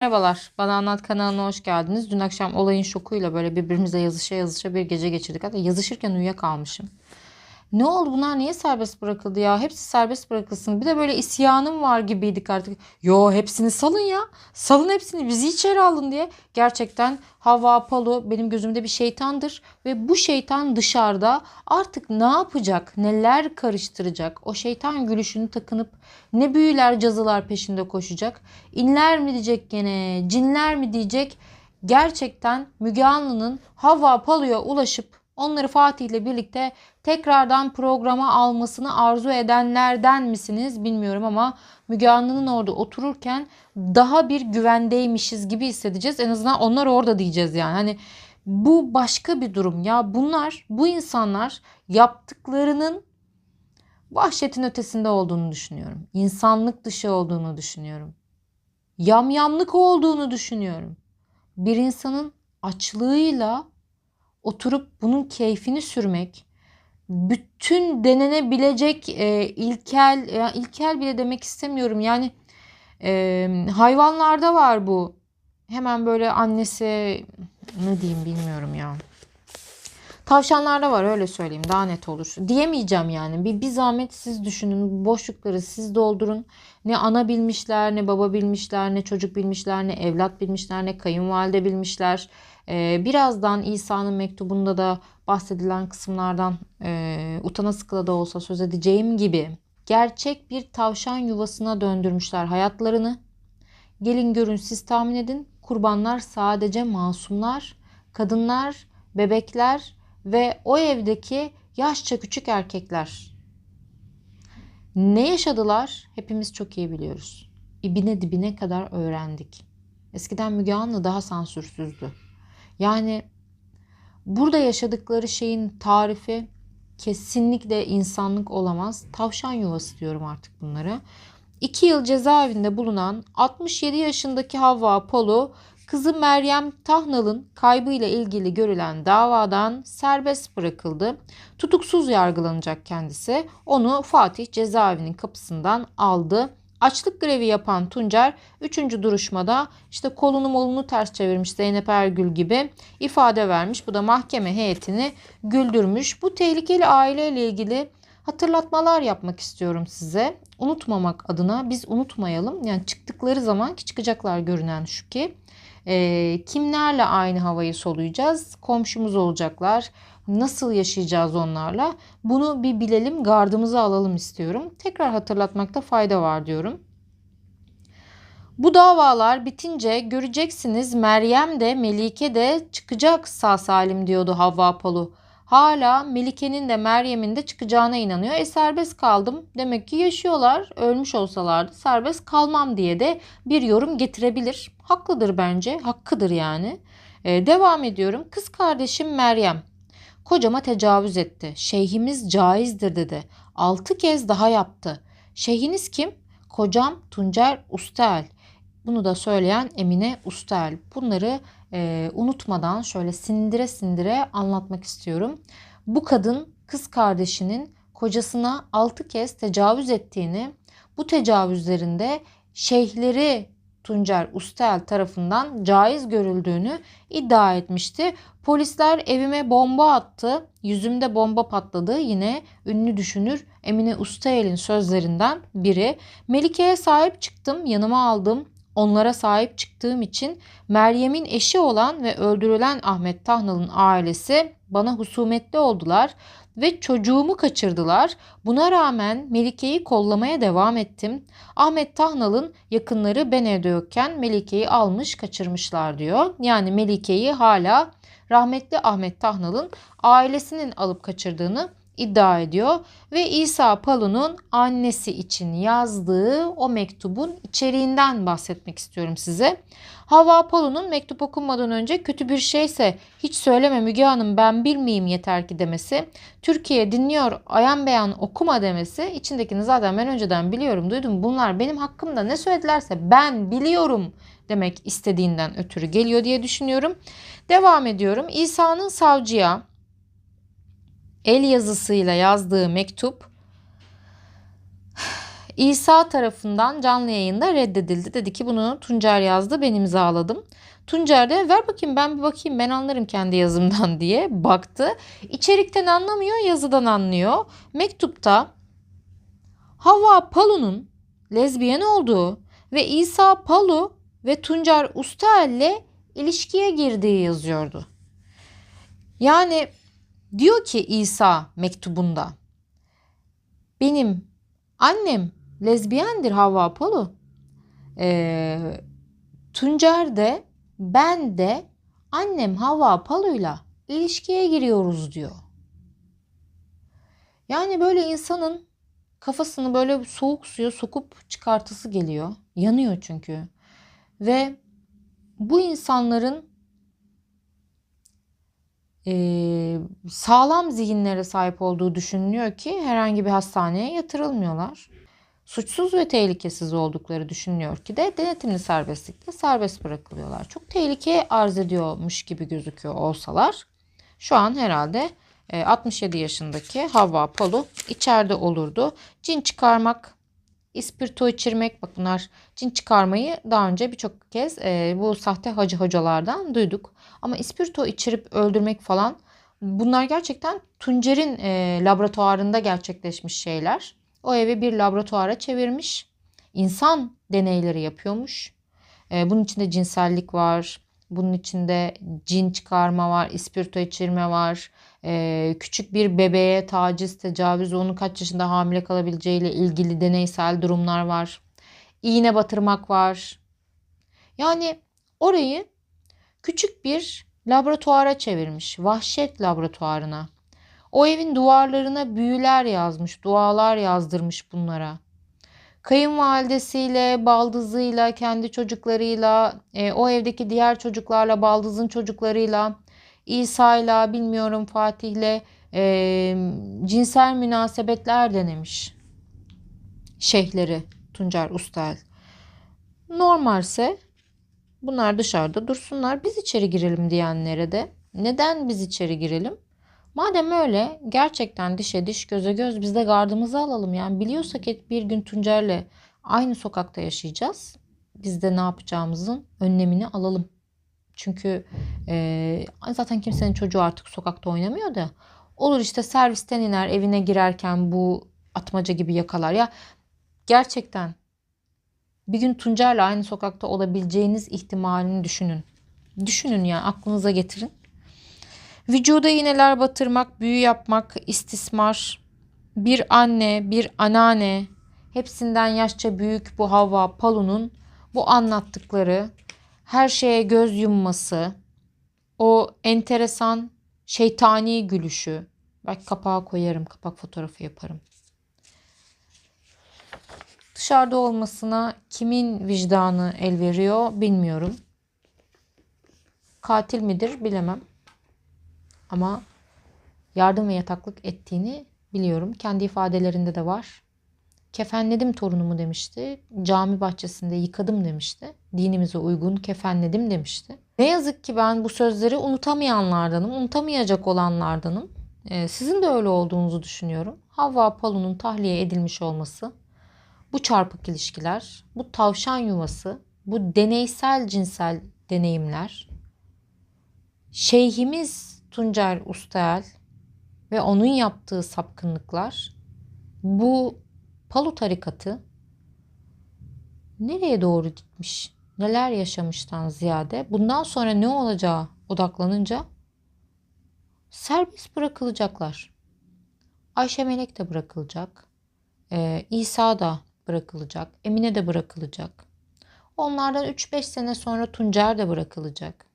Merhabalar, Bana Anlat kanalına hoş geldiniz. Dün akşam olayın şokuyla böyle birbirimize yazışa yazışa bir gece geçirdik. Hatta yazışırken uyuyakalmışım. Ne oldu bunlar niye serbest bırakıldı ya? Hepsi serbest bırakılsın. Bir de böyle isyanım var gibiydik artık. Yo hepsini salın ya. Salın hepsini bizi içeri alın diye. Gerçekten Havva Apollo benim gözümde bir şeytandır. Ve bu şeytan dışarıda artık ne yapacak? Neler karıştıracak? O şeytan gülüşünü takınıp ne büyüler cazılar peşinde koşacak? İnler mi diyecek gene? Cinler mi diyecek? Gerçekten Müge Anlı'nın Havva Apollo'ya ulaşıp onları Fatih ile birlikte tekrardan programa almasını arzu edenlerden misiniz bilmiyorum ama Müge Anlı'nın orada otururken daha bir güvendeymişiz gibi hissedeceğiz. En azından onlar orada diyeceğiz yani. Hani bu başka bir durum ya. Bunlar, bu insanlar yaptıklarının vahşetin ötesinde olduğunu düşünüyorum. İnsanlık dışı olduğunu düşünüyorum. Yamyamlık olduğunu düşünüyorum. Bir insanın açlığıyla oturup bunun keyfini sürmek, bütün denenebilecek e, ilkel, ya ilkel bile demek istemiyorum. Yani e, hayvanlarda var bu. Hemen böyle annesi ne diyeyim bilmiyorum ya. Tavşanlarda var öyle söyleyeyim daha net olur. Diyemeyeceğim yani. Bir, bir zahmet siz düşünün. Boşlukları siz doldurun. Ne ana bilmişler, ne baba bilmişler, ne çocuk bilmişler, ne evlat bilmişler, ne kayınvalide bilmişler. Ee, birazdan İsa'nın mektubunda da bahsedilen kısımlardan e, utana sıkıla da olsa söz edeceğim gibi gerçek bir tavşan yuvasına döndürmüşler hayatlarını. Gelin görün siz tahmin edin. Kurbanlar sadece masumlar, kadınlar, bebekler ve o evdeki yaşça küçük erkekler. Ne yaşadılar hepimiz çok iyi biliyoruz. İbine dibine kadar öğrendik. Eskiden Müge Anlı daha sansürsüzdü. Yani burada yaşadıkları şeyin tarifi kesinlikle insanlık olamaz. Tavşan yuvası diyorum artık bunlara. 2 yıl cezaevinde bulunan 67 yaşındaki Havva Apollo kızı Meryem Tahnal'ın kaybıyla ilgili görülen davadan serbest bırakıldı. Tutuksuz yargılanacak kendisi. Onu Fatih cezaevinin kapısından aldı. Açlık grevi yapan Tuncer 3. duruşmada işte kolunu molunu ters çevirmiş Zeynep Ergül gibi ifade vermiş. Bu da mahkeme heyetini güldürmüş. Bu tehlikeli aileyle ilgili hatırlatmalar yapmak istiyorum size. Unutmamak adına biz unutmayalım. Yani çıktıkları zaman ki çıkacaklar görünen şu ki e, kimlerle aynı havayı soluyacağız? Komşumuz olacaklar. Nasıl yaşayacağız onlarla? Bunu bir bilelim, gardımızı alalım istiyorum. Tekrar hatırlatmakta fayda var diyorum. Bu davalar bitince göreceksiniz Meryem de Melike de çıkacak sağ salim diyordu Havva Palu. Hala Melike'nin de Meryem'in de çıkacağına inanıyor. E serbest kaldım. Demek ki yaşıyorlar. Ölmüş olsalardı serbest kalmam diye de bir yorum getirebilir. Haklıdır bence. Hakkıdır yani. E, devam ediyorum. Kız kardeşim Meryem. Kocama tecavüz etti. Şeyhimiz caizdir dedi. Altı kez daha yaptı. Şeyhiniz kim? Kocam Tuncer Ustel. Bunu da söyleyen Emine Ustel. Bunları e, unutmadan şöyle sindire sindire anlatmak istiyorum. Bu kadın kız kardeşinin kocasına altı kez tecavüz ettiğini, bu tecavüzlerinde şeyhleri Tuncer Ustel tarafından caiz görüldüğünü iddia etmişti. Polisler evime bomba attı. Yüzümde bomba patladı. Yine ünlü düşünür Emine Ustel'in sözlerinden biri. Melike'ye sahip çıktım, yanıma aldım. Onlara sahip çıktığım için Meryem'in eşi olan ve öldürülen Ahmet Tahnal'ın ailesi bana husumetli oldular ve çocuğumu kaçırdılar. Buna rağmen Melike'yi kollamaya devam ettim. Ahmet Tahnal'ın yakınları ben evde yokken Melike'yi almış kaçırmışlar diyor. Yani Melike'yi hala rahmetli Ahmet Tahnal'ın ailesinin alıp kaçırdığını iddia ediyor ve İsa Palu'nun annesi için yazdığı o mektubun içeriğinden bahsetmek istiyorum size. Hava Palu'nun mektup okunmadan önce kötü bir şeyse hiç söyleme Müge Hanım ben bilmeyeyim yeter ki demesi, Türkiye dinliyor ayan beyan okuma demesi içindekini zaten ben önceden biliyorum duydum bunlar benim hakkımda ne söyledilerse ben biliyorum demek istediğinden ötürü geliyor diye düşünüyorum. Devam ediyorum. İsa'nın savcıya el yazısıyla yazdığı mektup İsa tarafından canlı yayında reddedildi. Dedi ki bunu Tuncer yazdı ben imzaladım. Tuncer de ver bakayım ben bir bakayım ben anlarım kendi yazımdan diye baktı. İçerikten anlamıyor yazıdan anlıyor. Mektupta Hava Palu'nun lezbiyen olduğu ve İsa Palu ve Tuncer Ustael ile ilişkiye girdiği yazıyordu. Yani diyor ki İsa mektubunda benim annem lezbiyendir Havva Apollo. Ee, Tuncer de ben de annem Havva Apollo'yla ilişkiye giriyoruz diyor. Yani böyle insanın kafasını böyle soğuk suya sokup çıkartısı geliyor. Yanıyor çünkü. Ve bu insanların e, sağlam zihinlere sahip olduğu düşünülüyor ki herhangi bir hastaneye yatırılmıyorlar. Suçsuz ve tehlikesiz oldukları düşünülüyor ki de denetimli serbestlikte serbest bırakılıyorlar. Çok tehlike arz ediyormuş gibi gözüküyor olsalar şu an herhalde 67 yaşındaki Havva Polu içeride olurdu. Cin çıkarmak, ispirto içirmek bak bunlar cin çıkarmayı daha önce birçok kez e, bu sahte hacı hocalardan duyduk. Ama ispirto içirip öldürmek falan bunlar gerçekten Tuncer'in e, laboratuvarında gerçekleşmiş şeyler. O evi bir laboratuvara çevirmiş. İnsan deneyleri yapıyormuş. E, bunun içinde cinsellik var. Bunun içinde cin çıkarma var, ispirto içirme var. Küçük bir bebeğe taciz, tecavüz, onun kaç yaşında hamile kalabileceğiyle ilgili deneysel durumlar var. İğne batırmak var. Yani orayı küçük bir laboratuvara çevirmiş. Vahşet laboratuvarına. O evin duvarlarına büyüler yazmış, dualar yazdırmış bunlara. Kayınvalidesiyle, baldızıyla, kendi çocuklarıyla, e, o evdeki diğer çocuklarla, baldızın çocuklarıyla, İsa'yla, bilmiyorum Fatih'le e, cinsel münasebetler denemiş. Şeyhleri Tuncer Ustel. Normalse bunlar dışarıda dursunlar. Biz içeri girelim diyenlere de neden biz içeri girelim? Madem öyle gerçekten dişe diş göze göz biz de gardımızı alalım. Yani biliyorsak bir gün Tuncer'le aynı sokakta yaşayacağız. Biz de ne yapacağımızın önlemini alalım. Çünkü e, zaten kimsenin çocuğu artık sokakta oynamıyor da. Olur işte servisten iner evine girerken bu atmaca gibi yakalar. Ya gerçekten bir gün Tuncer'le aynı sokakta olabileceğiniz ihtimalini düşünün. Düşünün ya aklınıza getirin. Vücuda iğneler batırmak, büyü yapmak, istismar, bir anne, bir anneanne, hepsinden yaşça büyük bu Havva Palu'nun bu anlattıkları her şeye göz yumması, o enteresan şeytani gülüşü. Belki kapağa koyarım, kapak fotoğrafı yaparım. Dışarıda olmasına kimin vicdanı el veriyor bilmiyorum. Katil midir bilemem. Ama yardım ve yataklık ettiğini biliyorum. Kendi ifadelerinde de var. Kefenledim torunumu demişti. Cami bahçesinde yıkadım demişti. Dinimize uygun kefenledim demişti. Ne yazık ki ben bu sözleri unutamayanlardanım, unutamayacak olanlardanım. Ee, sizin de öyle olduğunuzu düşünüyorum. Havva Palu'nun tahliye edilmiş olması, bu çarpık ilişkiler, bu tavşan yuvası, bu deneysel cinsel deneyimler, şeyhimiz Tuncer Ustael ve onun yaptığı sapkınlıklar bu Palu tarikatı nereye doğru gitmiş, neler yaşamıştan ziyade bundan sonra ne olacağı odaklanınca serbest bırakılacaklar. Ayşe Melek de bırakılacak. Ee, İsa da bırakılacak. Emine de bırakılacak. Onlardan 3-5 sene sonra Tuncer de bırakılacak.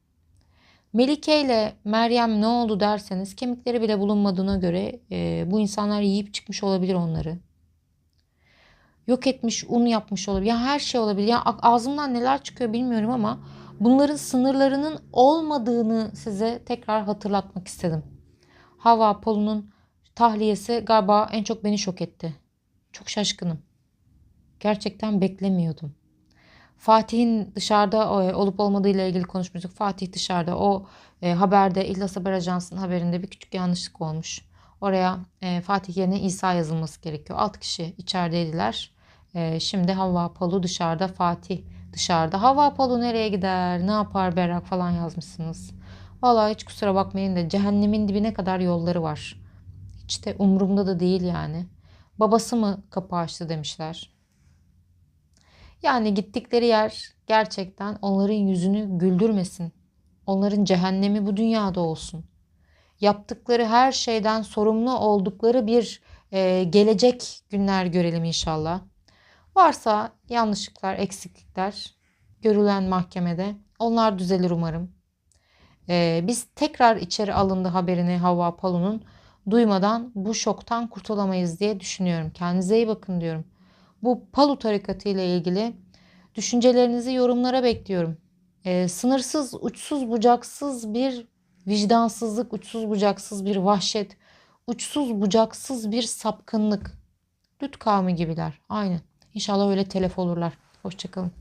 Melike ile Meryem ne oldu derseniz kemikleri bile bulunmadığına göre e, bu insanlar yiyip çıkmış olabilir onları yok etmiş, un yapmış olabilir. Ya her şey olabilir. Ya ağzımdan neler çıkıyor bilmiyorum ama bunların sınırlarının olmadığını size tekrar hatırlatmak istedim. Hava Apollo'nun tahliyesi galiba en çok beni şok etti. Çok şaşkınım. Gerçekten beklemiyordum. Fatih'in dışarıda e, olup olmadığı ile ilgili konuşmuştuk. Fatih dışarıda o e, haberde İhlas Haber Ajansı'nın haberinde bir küçük yanlışlık olmuş. Oraya e, Fatih yerine İsa yazılması gerekiyor. Alt kişi içerideydiler Ee, şimdi Havva Palu dışarıda, Fatih dışarıda. Havva Palu nereye gider, ne yapar Berrak falan yazmışsınız. Vallahi hiç kusura bakmayın da cehennemin dibine kadar yolları var. Hiç de umurumda da değil yani. Babası mı kapı açtı demişler. Yani gittikleri yer gerçekten onların yüzünü güldürmesin. Onların cehennemi bu dünyada olsun. Yaptıkları her şeyden sorumlu oldukları bir e, gelecek günler görelim inşallah. Varsa yanlışlıklar, eksiklikler görülen mahkemede onlar düzelir umarım. E, biz tekrar içeri alındı haberini Havva Palu'nun duymadan bu şoktan kurtulamayız diye düşünüyorum. Kendinize iyi bakın diyorum. Bu Palu tarikatı ile ilgili düşüncelerinizi yorumlara bekliyorum. E, sınırsız, uçsuz, bucaksız bir vicdansızlık, uçsuz, bucaksız bir vahşet, uçsuz, bucaksız bir sapkınlık. Lüt kavmi gibiler. Aynı. İnşallah öyle telef olurlar. Hoşçakalın.